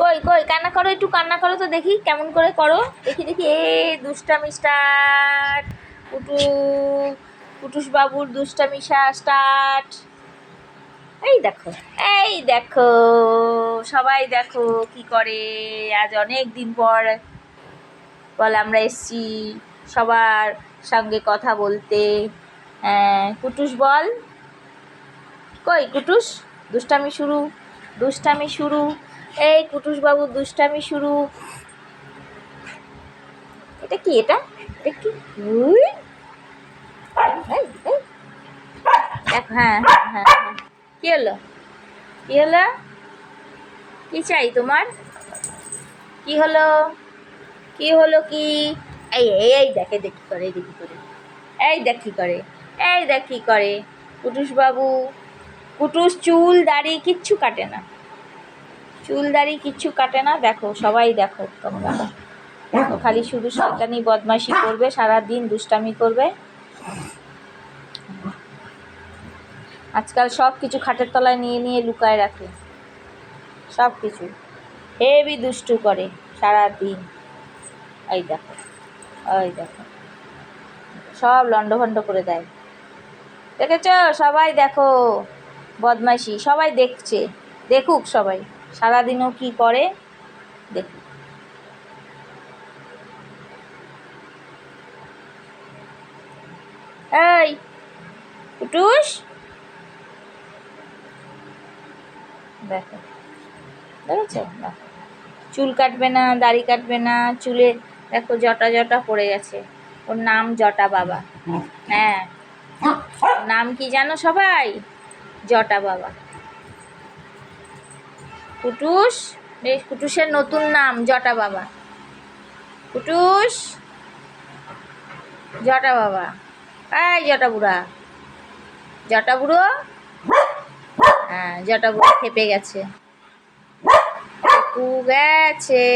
কই কই কান্না করো একটু কান্না করো তো দেখি কেমন করে করো। দেখি দেখি এ দুষ্টামি স্টার্ট কুটু বাবুর দুষ্টামি স্টার্ট। এই দেখো এই দেখো সবাই দেখো কি করে। আজ অনেক দিন পর বল আমরা এসছি সবার সঙ্গে কথা বলতে। হ্যাঁ, কুটুস বল। কই কুটুস? দুষ্টামি শুরু দুষ্টামি শুরু। এই কুটুস বাবু দুষ্টামি শুরু। এটা কি এটা? এটা কি। দেখ হ্যাঁ হ্যাঁ হ্যাঁ হ্যাঁ। কি হলো? কি হলো? কি চাই তোমার? কি হলো? কি হলো কি? এই এই দেখে দেখি করে দেখি করে। এই দেখ করে, এই দেখ করে। কুটুস বাবু কুটুস চুল দাড়ি কিচ্ছু কাটে না। চুল দাড়ি কিচ্ছু কাটে না, দেখো, সবাই দেখো তোমরা। খালি শুধু শয়তানি বদমাশি করবে সারা দিন দুষ্টামি করবে। আজকাল সব কিছু খাটের তলায় নিয়ে নিয়ে লুকায় রাখে। সব কিছু। হেভি দুষ্টু করে সারা দিন এই দেখো ওই দেখো। সব লন্ডভন্ড করে দেয়। দেখেছ? সবাই দেখো। বদমাইশি সবাই দেখছে। দেখুক সবাই। সারাদিনও কি করে? দেখুক এই, কুটুস? দেখো। দেখেছ দেখো চুল কাটবে না, দাড়ি কাটবে না, চুলে দেখো জটা জটা পড়ে গেছে। ওর নাম জটা বাবা। হ্যাঁ। নাম কি জানো সবাই? জটা বাবা। কুটুস বেশ কুটুসের নতুন নাম, জটা বাবা। কুটুস, জটা বাবা। এই জটা বুড়া। জটা বুড়ো? হ্যাঁ জটা বুড়ো খেপে গেছে। গেছে।